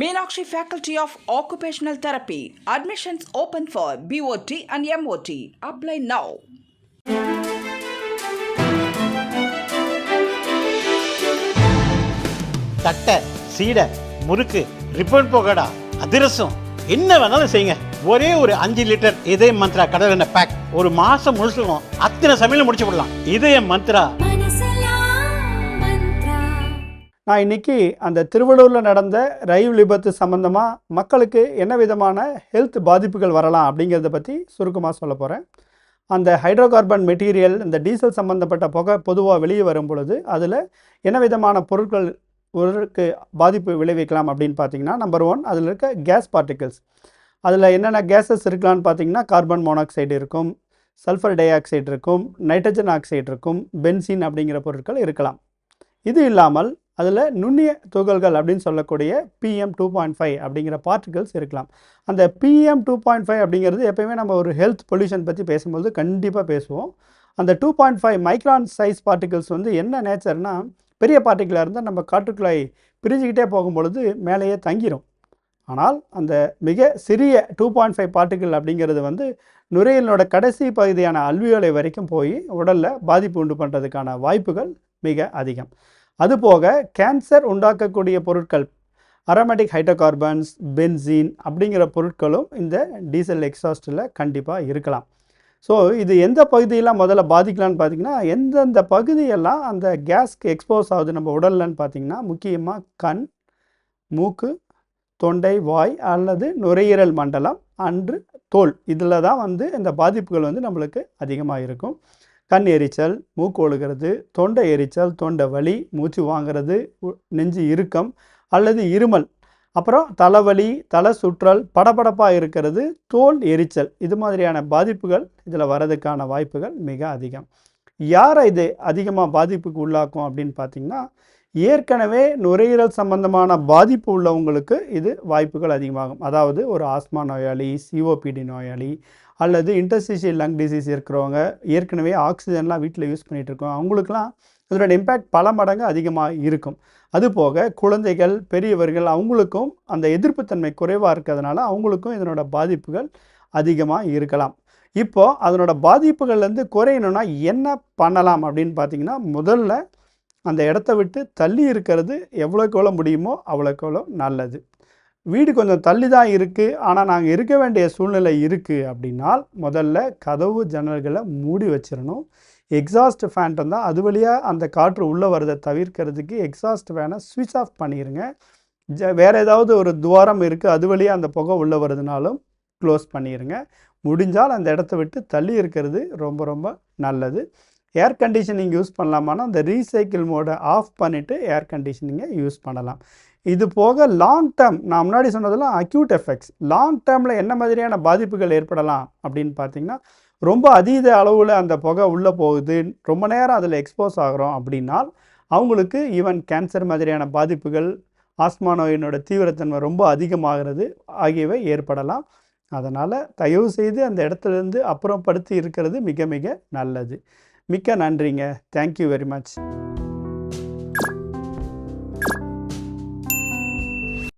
Meenakshi Faculty of occupational therapy admissions open for BOT and MOT apply now தட்டை சீடை முறுக்கு ribbon போகடா அதிரசம். என்ன வேணாலும் செய்யுங்க. ஒரே ஒரு அஞ்சு லிட்டர் இதய மந்த்ரா கடலெண்ணெய் பேக் ஒரு மாசம் முழுசுக்கும் அத்தனை சமையல் முடிச்சு விடலாம் இதய மந்த்ரா. நான் இன்னைக்கு அந்த திருவள்ளூரில் நடந்த ரயில் விபத்து சம்மந்தமாக மக்களுக்கு என்ன விதமான ஹெல்த் பாதிப்புகள் வரலாம் அப்படிங்கிறத பற்றி சுருக்கமாக சொல்ல போகிறேன் அந்த ஹைட்ரோ கார்பன் மெட்டீரியல் இந்த டீசல் சம்மந்தப்பட்ட புகை பொதுவாக வெளியே வரும் பொழுது அதில் என்ன விதமான பொருட்கள் ஒருக்கு பாதிப்பு விளைவிக்கலாம் அப்படின்னு பார்த்தீங்கன்னா நம்பர் ஒன் அதில் இருக்க கேஸ் பார்ட்டிகிள்ஸ் அதில் என்னென்ன கேஸஸ் இருக்கலாம்னு பார்த்தீங்கன்னா கார்பன் மோனாக்சைடு இருக்கும் சல்ஃபர் டை ஆக்சைடு இருக்கும் நைட்ரஜன் ஆக்சைடு இருக்கும் பென்சின் அப்படிங்கிற பொருட்கள் இருக்கலாம். இது இல்லாமல் அதில் நுண்ணிய துகள்கள் அப்படின்னு சொல்லக்கூடிய பிஎம் டூ பாயிண்ட் ஃபைவ் அப்படிங்கிற பார்ட்டிகல்ஸ் இருக்கலாம். அந்த பிஎம் டூ பாயிண்ட் ஃபைவ் அப்படிங்கிறது எப்பயுமே நம்ம ஒரு ஹெல்த் பொல்யூஷன் பற்றி பேசும்போது கண்டிப்பாக பேசுவோம். அந்த two point five micron size particles வந்து என்ன நேச்சர்னா பெரிய பார்ட்டிகளாக இருந்தால் நம்ம காற்றுக்குழாய் பிரிஞ்சுக்கிட்டே போகும்பொழுது மேலேயே தங்கிரும். ஆனால் அந்த மிக சிறிய டூ பாயிண்ட் ஃபைவ் பார்ட்டிகள் அப்படிங்கிறது வந்து நுரையீரலோட கடைசி பகுதியான அல்வியோலை வரைக்கும் போய் உடலில் பாதிப்பு உண்டு பண்ணுறதுக்கான வாய்ப்புகள் மிக அதிகம். அதுபோக கேன்சர் உண்டாக்கக்கூடிய பொருட்கள் அரோமேட்டிக் ஹைட்ரோகார்பன்ஸ் பென்சீன் அப்படிங்கிற பொருட்களும் இந்த டீசல் எக்ஸாஸ்ட்டில் கண்டிப்பாக இருக்கலாம். ஸோ இது எந்த பகுதியெல்லாம் முதல்ல பாதிக்கலாம்னு பார்த்தீங்கன்னா எந்தெந்த பகுதியெல்லாம் அந்த கேஸ்க்கு எக்ஸ்போஸ் ஆகுது நம்ம உடல்லன்னு பார்த்தீங்கன்னா முக்கியமாக கண் மூக்கு தொண்டை வாய் அல்லது நுரையீரல் மண்டலம் அன்று தோல். இதில் தான் வந்து இந்த பாதிப்புகள் வந்து நம்மளுக்கு அதிகமாக இருக்கும். கண் எரிச்சல் மூக்கு ஒழுகிறது தொண்டை எரிச்சல் தொண்டை வலி மூச்சு வாங்குறது நெஞ்சு இறுக்கம் அல்லது இருமல். அப்புறம் தலைவலி தலை சுற்றல் படபடப்பாக இருக்கிறது தோல் எரிச்சல். இது மாதிரியான பாதிப்புகள் இதில் வரதுக்கான வாய்ப்புகள் மிக அதிகம். யாரை இது அதிகமாக பாதிப்புக்கு உள்ளாக்கும் அப்படின்னு பார்த்தீங்கன்னா ஏற்கனவே நுரையீரல் சம்பந்தமான பாதிப்பு உள்ளவங்களுக்கு இது வாய்ப்புகள் அதிகமாகும். அதாவது ஒரு ஆஸ்மா நோயாளி சிஓபிடி நோயாளி அல்லது இன்டர்ஸ்டிஷியல் லங் டிசீஸ் இருக்கிறவங்க ஏற்கனவே ஆக்சிஜன்லாம் வீட்டில் யூஸ் பண்ணிகிட்டு இருக்கோம். அவங்களுக்குலாம் இதனோட இம்பேக்ட் பல மடங்கு அதிகமாக இருக்கும். அதுபோக குழந்தைகள் பெரியவர்கள் அவங்களுக்கும் அந்த எதிர்ப்புத்தன்மை குறைவாக இருக்கிறதுனால அவங்களுக்கும் இதனோட பாதிப்புகள் அதிகமாக இருக்கலாம். இப்போ அதனோட பாதிப்புகள்லேருந்து குறையணும்னா என்ன பண்ணலாம் அப்படின்னு பார்த்தீங்கன்னா முதல்ல அந்த இடத்த விட்டு தள்ளி இருக்கிறது எவ்வளோக்கு எவ்வளோ முடியுமோ அவ்வளோக்கு எவ்வளோ நல்லது. வீடு கொஞ்சம் தள்ளி தான் இருக்குது ஆனால் நாங்கள் இருக்க வேண்டிய சூழ்நிலை இருக்குது அப்படின்னால் முதல்ல கதவு ஜன்னல்களை மூடி வச்சிடணும் எக்ஸாஸ்ட் ஃபேன் இருந்தால் அது வழியாக அந்த காற்று உள்ளே வரதை தவிர்க்கிறதுக்கு எக்ஸாஸ்ட் ஃபேனை சுவிட்ச் ஆஃப் பண்ணிடுங்க ஜ வேறு ஏதாவது ஒரு துவாரம் இருக்குது அது வழியாக அந்த புகை உள்ளே வருதுனாலும் க்ளோஸ் பண்ணிடுங்க முடிஞ்சால் அந்த இடத்த விட்டு தள்ளி இருக்கிறது ரொம்ப ரொம்ப நல்லது. ஏர் கண்டிஷனிங் யூஸ் பண்ணலாமான்னா அந்த ரீசைக்கிள் மோடை ஆஃப் பண்ணிவிட்டு ஏர் கண்டிஷனிங்கை யூஸ் பண்ணலாம். இது போக லாங் டேர்ம் நான் முன்னாடி சொன்னதெல்லாம் அக்யூட் எஃபெக்ட்ஸ் லாங் டேர்மில் என்ன மாதிரியான பாதிப்புகள் ஏற்படலாம் அப்படின்னு பார்த்தீங்கன்னா ரொம்ப அதீத அளவில் அந்த புகை உள்ளே போகுது ரொம்ப நேரம் அதில் எக்ஸ்போஸ் ஆகிறோம் அப்படின்னால் அவங்களுக்கு ஈவன் கேன்சர் மாதிரியான பாதிப்புகள் ஆஸ்மா நோயினோட தீவிரத்தன்மை ரொம்ப அதிகமாகிறது ஆகியவை ஏற்படலாம். அதனால் தயவு செய்து அந்த இடத்துலேருந்து அப்புறப்படுத்தி இருக்கிறது மிக மிக நல்லது. மிக்க நன்றிங்க. Thank you very much